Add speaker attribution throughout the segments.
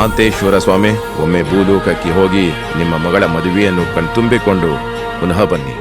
Speaker 1: ಮಹಾಂತೇಶ್ವರ ಸ್ವಾಮಿ ಒಮ್ಮೆ ಭೂಲೋಕಕ್ಕೆ ಹೋಗಿ ನಿಮ್ಮ ಮಗಳ ಮದುವೆಯನ್ನು ಕಣ್ತುಂಬಿಕೊಂಡು ಪುನಃ ಬನ್ನಿ.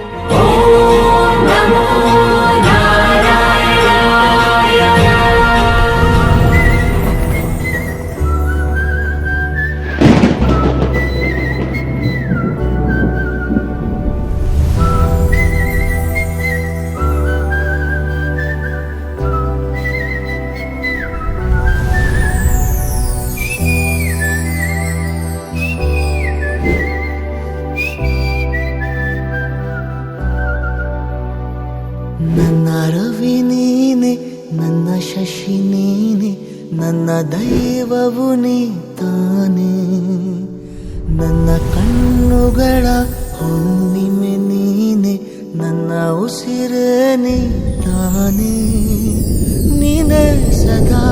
Speaker 2: ರವಿ ನೀನೆ, ನನ್ನ ಶಶಿ ನೀನೆ, ನನ್ನ ದೈವವು ನೀ ತಾನೆ. ನನ್ನ ಕಣ್ಣುಗಳ ಹುಣ್ಣಿಮೆ ನೀನೆ, ನನ್ನ ಉಸಿರೇ ನೀ ತಾನೆ. ನೀನೆ ಸದಾ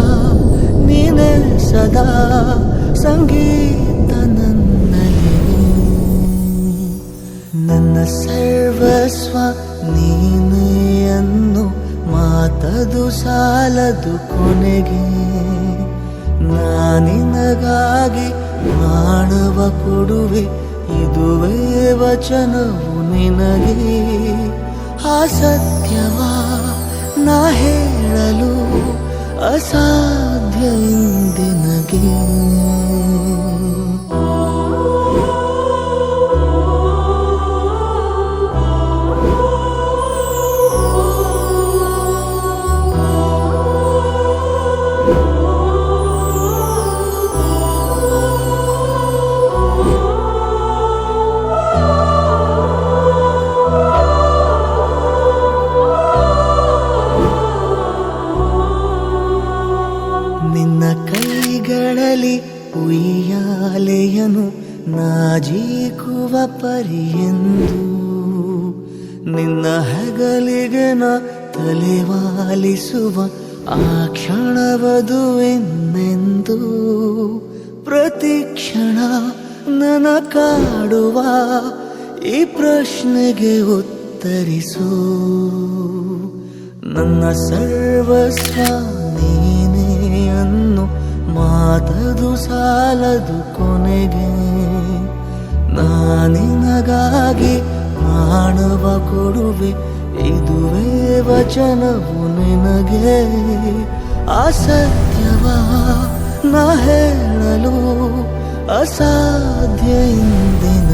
Speaker 2: ನೀನೆ ಸದಾ ಸಂಗೀತ ನನ್ನಲ್ಲಿ ನನ್ನ ಸರ್ವಸ್ವ ನೀನೇ ಅನ್ನು ಮಾತದು ಸಾಲದು ಕೊನೆಗೆ ನಾನಿನಗಾಗಿ ಮಾಡುವ ಕೊಡುವೆ, ಇದುವೇ ವಚನವು ನಿನಗೆ. ಆ ಸತ್ಯವ? ನಾ ಹೇಳಲು ಅಸಾಧ್ಯ ಇಂದಿನಗೆ. ಉಯ್ಯಾಲೆಯನು ನಾಜೀಕುವ ಪರಿಯೆಂದು. ನಿನ್ನ ಹೆಗಲಿಗೆ ನ ತಲೆವಾಲಿಸುವ ಆ ಕ್ಷಣವದು ಎನ್ನೆಂದು ಪ್ರತಿ ಕ್ಷಣ ನನ ಕಾಡುವ ಈ ಪ್ರಶ್ನೆಗೆ ಉತ್ತರಿಸು. ನನ್ನ ಸರ್ವಸ್ವ ನೀನೇ ಅನ್ನು ಮಾತದು ಸಾಲದು ಕೊನೆಗೆ ನಾನಿನಗಾಗಿ ಮಾಡುವ ಕೊಡುವೆ ಇದುವೇ ವಚನವು ನಿನಗೆ. ಅಸತ್ಯವ ನ ಹೇಳಲು ಅಸಾಧ್ಯ ಇಂದಿನ